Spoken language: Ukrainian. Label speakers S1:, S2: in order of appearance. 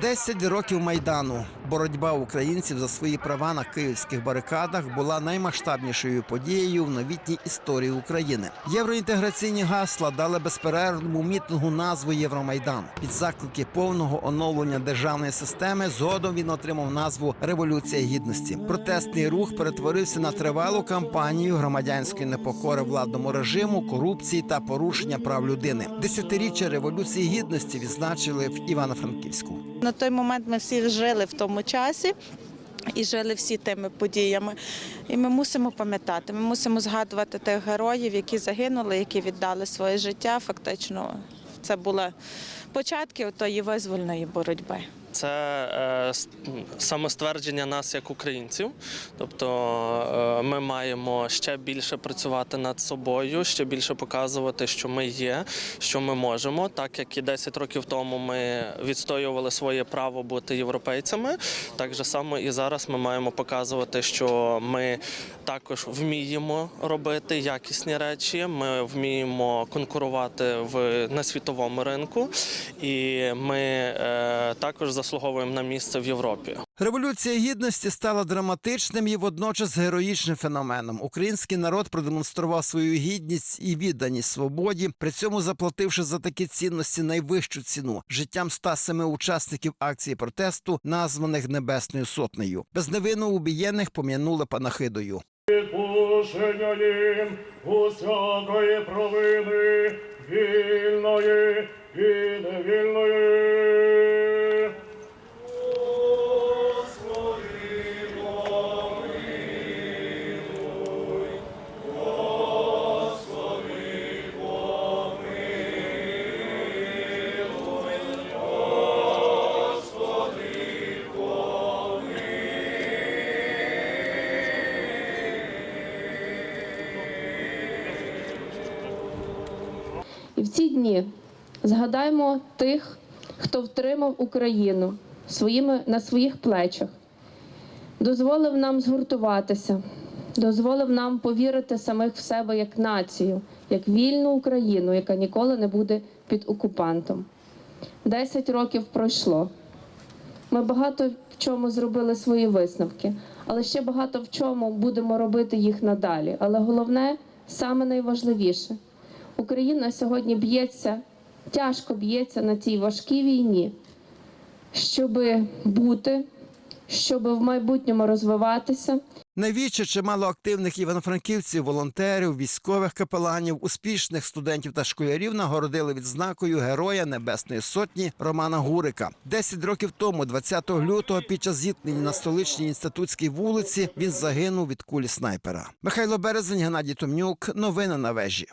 S1: Десять років майдану. Боротьба українців за свої права на київських барикадах була наймасштабнішою подією в новітній історії України. Євроінтеграційні гасла дали безперервному мітингу назву Євромайдан. Під заклики повного оновлення державної системи згодом він отримав назву Революція гідності. Протестний рух перетворився на тривалу кампанію громадянської непокори владному режиму, корупції та порушення прав людини. Десятиріччя революції гідності відзначили в Івано-Франківську.
S2: На той момент ми всі жили в тому часі. І жили всі тими подіями. І ми мусимо пам'ятати, ми мусимо згадувати тих героїв, які загинули, які віддали своє життя. Фактично, це були початки тої визвольної боротьби.
S3: Це е, самоствердження нас як українців. Тобто е, ми маємо ще більше працювати над собою, ще більше показувати, що ми є, що ми можемо. Так як і 10 років тому ми відстоювали своє право бути європейцями, так же само і зараз ми маємо показувати, що ми також вміємо робити якісні речі. Ми вміємо конкурувати в на світовому ринку, і ми е, також заслуговуємо на місце в Європі.
S1: Революція гідності стала драматичним і водночас героїчним феноменом. Український народ продемонстрував свою гідність і відданість свободі, при цьому заплативши за такі цінності найвищу ціну життям 107 учасників акції протесту, названих Небесною сотнею. Безневинно убієнних пом'янули панахидою.
S4: Відпущення їм усякої провини,
S5: І в ці дні згадаймо тих, хто втримав Україну своїми, на своїх плечах, дозволив нам згуртуватися, дозволив нам повірити самих в себе як націю, як вільну Україну, яка ніколи не буде під окупантом. Десять років пройшло. Ми багато в чому зробили свої висновки, але ще багато в чому будемо робити їх надалі. Але головне, саме найважливіше, Україна сьогодні б'ється, тяжко б'ється на цій важкій війні, щоб бути, щоб в майбутньому розвиватися.
S1: Навіче чимало активних івано-франківців, волонтерів, військових капеланів, успішних студентів та школярів нагородили відзнакою Героя Небесної Сотні Романа Гурика. Десять років тому, 20 лютого, під час зіткнень на столичній інститутській вулиці, він загинув від кулі снайпера. Михайло Березень, Геннадій Томнюк. Новини на вежі.